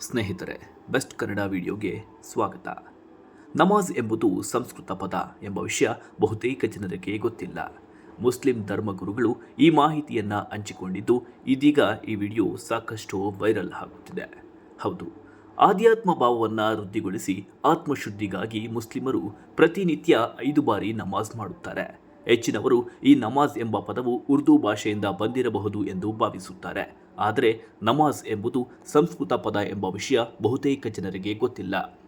ಸ್ನೇಹಿತರೆ ಬೆಸ್ಟ್ ಕನ್ನಡ ವಿಡಿಯೋಗೆ ಸ್ವಾಗತ. ನಮಾಜ್ ಎಂಬುದು ಸಂಸ್ಕೃತ ಪದ ಎಂಬ ವಿಷಯ ಬಹುತೇಕ ಜನರಿಗೆ ಗೊತ್ತಿಲ್ಲ. ಮುಸ್ಲಿಂ ಧರ್ಮಗುರುಗಳು ಈ ಮಾಹಿತಿಯನ್ನು ಹಂಚಿಕೊಂಡಿದ್ದು, ಇದೀಗ ಈ ವಿಡಿಯೋ ಸಾಕಷ್ಟು ವೈರಲ್ ಆಗುತ್ತಿದೆ. ಹೌದು, ಆಧ್ಯಾತ್ಮ ಭಾವವನ್ನು ವೃದ್ಧಿಗೊಳಿಸಿ ಆತ್ಮಶುದ್ಧಿಗಾಗಿ ಮುಸ್ಲಿಮರು ಪ್ರತಿನಿತ್ಯ ಐದು ಬಾರಿ ನಮಾಜ್ ಮಾಡುತ್ತಾರೆ. ಹೆಚ್ಚಿನವರು ಈ ನಮಾಜ್ ಎಂಬ ಪದವು ಉರ್ದು ಭಾಷೆಯಿಂದ ಬಂದಿರಬಹುದು ಎಂದು ಭಾವಿಸುತ್ತಾರೆ. ಆದರೆ ನಮಾಜ್ ಎಂಬುದು ಸಂಸ್ಕೃತ ಪದ ಎಂಬ ವಿಷಯ ಬಹುತೇಕ ಜನರಿಗೆ ಗೊತ್ತಿಲ್ಲ.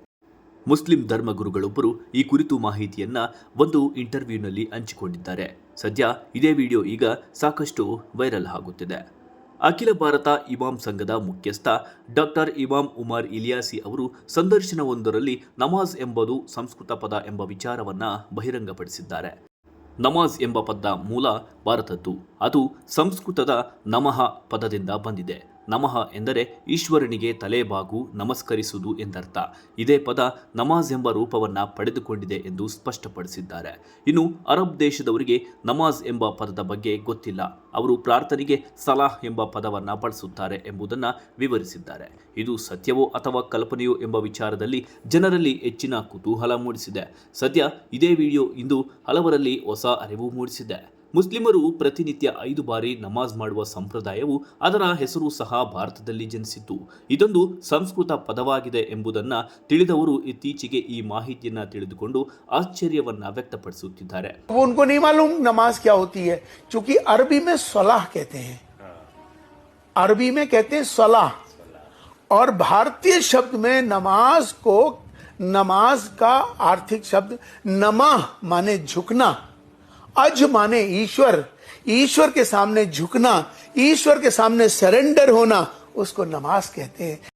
ಮುಸ್ಲಿಂ ಧರ್ಮಗುರುಗಳೊಬ್ಬರು ಈ ಕುರಿತು ಮಾಹಿತಿಯನ್ನ ಒಂದು ಇಂಟರ್ವ್ಯೂನಲ್ಲಿ ಹಂಚಿಕೊಂಡಿದ್ದಾರೆ. ಸದ್ಯ ಇದೇ ವಿಡಿಯೋ ಈಗ ಸಾಕಷ್ಟು ವೈರಲ್ ಆಗುತ್ತಿದೆ. ಅಖಿಲ ಭಾರತ ಇಮಾಮ್ ಸಂಘದ ಮುಖ್ಯಸ್ಥ ಡಾಕ್ಟರ್ ಇಮಾಮ್ ಉಮರ್ ಇಲಿಯಾಸಿ ಅವರು ಸಂದರ್ಶನವೊಂದರಲ್ಲಿ ನಮಾಜ್ ಎಂಬುದು ಸಂಸ್ಕೃತ ಪದ ಎಂಬ ವಿಚಾರವನ್ನು ಬಹಿರಂಗಪಡಿಸಿದ್ದಾರೆ. ನಮಾಜ್ ಎಂಬ ಪದ ಮೂಲ ಭಾರತದ್ದು. ಅದು ಸಂಸ್ಕೃತದ ನಮಃ ಪದದಿಂದ ಬಂದಿದೆ. ನಮಃ ಎಂದರೆ ಈಶ್ವರನಿಗೆ ತಲೆಬಾಗು ನಮಸ್ಕರಿಸುವುದು ಎಂದರ್ಥ. ಇದೇ ಪದ ನಮಾಜ್ ಎಂಬ ರೂಪವನ್ನು ಪಡೆದುಕೊಂಡಿದೆ ಎಂದು ಸ್ಪಷ್ಟಪಡಿಸಿದ್ದಾರೆ. ಇನ್ನು ಅರಬ್ ದೇಶದವರಿಗೆ ನಮಾಜ್ ಎಂಬ ಪದದ ಬಗ್ಗೆ ಗೊತ್ತಿಲ್ಲ. ಅವರು ಪ್ರಾರ್ಥನೆಗೆ ಸಲಾಹ್ ಎಂಬ ಪದವನ್ನು ಬಳಸುತ್ತಾರೆ ಎಂಬುದನ್ನು ವಿವರಿಸಿದ್ದಾರೆ. ಇದು ಸತ್ಯವೋ ಅಥವಾ ಕಲ್ಪನೆಯೋ ಎಂಬ ವಿಚಾರದಲ್ಲಿ ಜನರಲ್ಲಿ ಹೆಚ್ಚಿನ ಕುತೂಹಲ ಮೂಡಿಸಿದೆ. ಸದ್ಯ ಇದೇ ವಿಡಿಯೋ ಇಂದು ಹಲವರಲ್ಲಿ ಹೊಸ ಅರಿವು ಮೂಡಿಸಿದೆ. ಮುಸ್ಲಿಮರು ಪ್ರತಿನಿತ್ಯ ಐದು ಬಾರಿ ನಮಾಜ್ ಮಾಡುವ ಸಂಪ್ರದಾಯವು ಅದರ ಹೆಸರು ಸಹ ಭಾರತದಲ್ಲಿ ಜನಿಸಿತ್ತು ಇದೊಂದು ಸಂಸ್ಕೃತ ಪದವಾಗಿದೆ ಎಂಬುದನ್ನು ತಿಳಿದವರು ಇತ್ತೀಚೆಗೆ ಈ ಮಾಹಿತಿಯನ್ನ ತಿಳಿದುಕೊಂಡು ಆಶ್ಚರ್ಯವನ್ನ ವ್ಯಕ್ತಪಡಿಸುತ್ತಿದ್ದಾರೆ वो उनको नहीं मालूम नमाज क्या होती है क्योंकि अरबी में सलाह कहते हैं अरबी में कहते हैं सलाह और भारतीय शब्द में नमाज को नमाज का आर्थिक शब्द नमा माने झुकना अज माने ईश्वर। ईश्वर के सामने झुकना, ईश्वर के सामने सरेंडर होना, उसको नमाज़ कहते हैं।